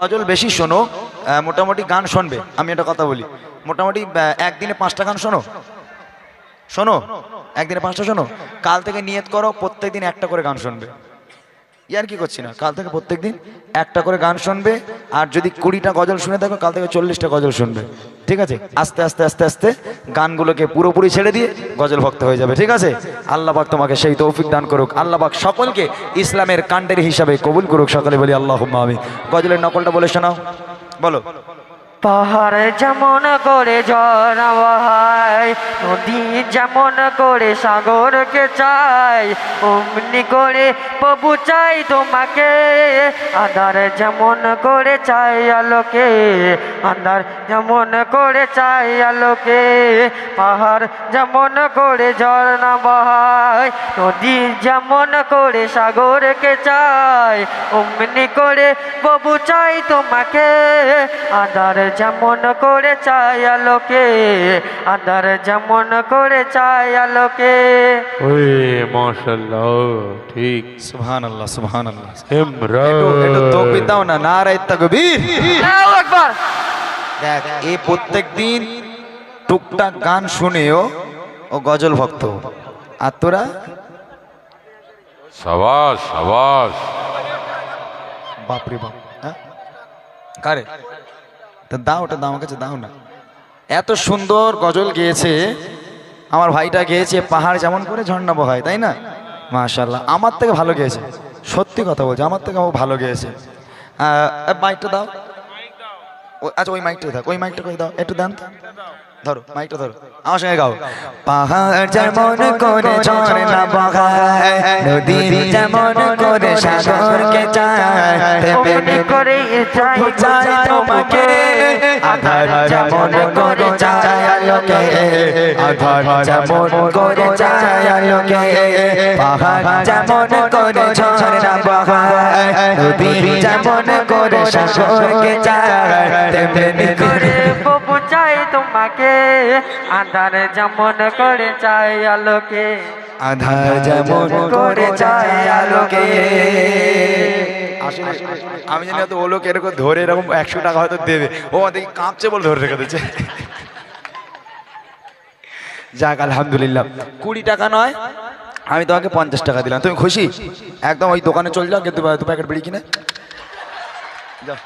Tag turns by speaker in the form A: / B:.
A: গজল বেশি শোনো মোটামুটি গান শুনবে, আমি একটা কথা বলি। মোটামুটি একদিনে পাঁচটা গান শোনো? শোনো? একদিনে পাঁচটা শোনো? কাল থেকে নিয়ত করো প্রত্যেক দিন একটা করে গান শুনবে। ইয়ার কি করছি না? কাল থেকে প্রত্যেক দিন একটা করে গান শুনবে, আর যদি কুড়িটা গজল শুনে থাকো, কাল থেকে চল্লিশটা গজল শুনবে। ঠিক আছে? আস্তে আস্তে আস্তে আস্তে গানগুলোকে পুরোপুরি ছেড়ে দিয়ে গজল ভক্ত হয়ে যাবে, ঠিক আছে? আল্লাহবাক তোমাকে সেই তৌফিক দান করুক। আল্লাহ পাক সকলকে ইসলামের কাণ্ডের হিসাবে কবুল করুক। সকলে বলি আল্লাহ আমি গজলের নকলটা বলে শোনাও। বলো।
B: পাহাড় যেমন করে বহায় নদী যেমন করে সাগরকে চাই অমনি করে প্রভু চাই তোমাকে আধার যেমন করে চাই আলোকে আধার যেমন করে চাই আলোকে, পাহাড় যেমন করে ঝর্ণা বহায় নদী যেমন করে সাগরকে চাই অমনি করে প্রভু চাই তোমাকে আধার যেমন করে চাই আলোকে আধার যেমন করে চাই আলোকে।
C: ওই মাশাল্লাহ ঠিক।
A: সুবহান আল্লাহ সুবহান আল্লাহ
C: ইমরান
A: একটু একটু দাও না নারায় তাকবীর।
B: আল্লাহু আকবার।
A: দেখ এই প্রত্যেক দিন টুকটাক গান শুনেও ও গজল ভক্ত। আর তোরা?
C: সাবাস সাবাস।
A: বাপরে বাপ হ্যাঁ? কারে? তা দাও ওটা দাও আমার কাছে দাও না। এত সুন্দর গজল গেয়েছে। আমার ভাইটা গেয়েছে পাহাড় যেমন করে ঝর্ণা বহায় তাই না? মাশাল্লাহ আমার থেকে ভালো গেয়েছে। সত্যি কথা বলছে আমার থেকে ও ভালো গেয়েছে। মাইকটা দাও। আচ্ছা ওই মাইকটা থাক ওই মাইকটা করে দাও? একটু দেন ধরো মাইকটা ধরো। আমার সঙ্গে গাও। পাহাড় যেমন করে ঝর্ণা বহায় নদী যেমন করে সাগরকে চায়
B: করে চাই
A: চাই তোমাকে। আধার যেমন করে চায় আলোকে আধার যেমন করে চায় আলোকে পাহাড় যেমন করে ঝর্ণা বহায় নদী যেমন করে সাগরকে চায় তেমনি করে
B: প্রভু চাই তোমাকে আধার যেমন করে চাই আলোকে।
A: আধার যেমন করে আলোকে। আমি জানি হয়তো ও লোক এরকম ধরে এরকম একশো টাকা হয়তো দেবে। ও দেখি কাঁপছে বলে ধরে রেখে দিচ্ছে যাক আলহামদুলিল্লাহ। কুড়ি টাকা নয় আমি তোমাকে পঞ্চাশ টাকা দিলাম। তুমি খুশি? একদম ওই দোকানে চলে যাও কিন্তু দু প্যাকেট বিড়ি কিনে। যাও।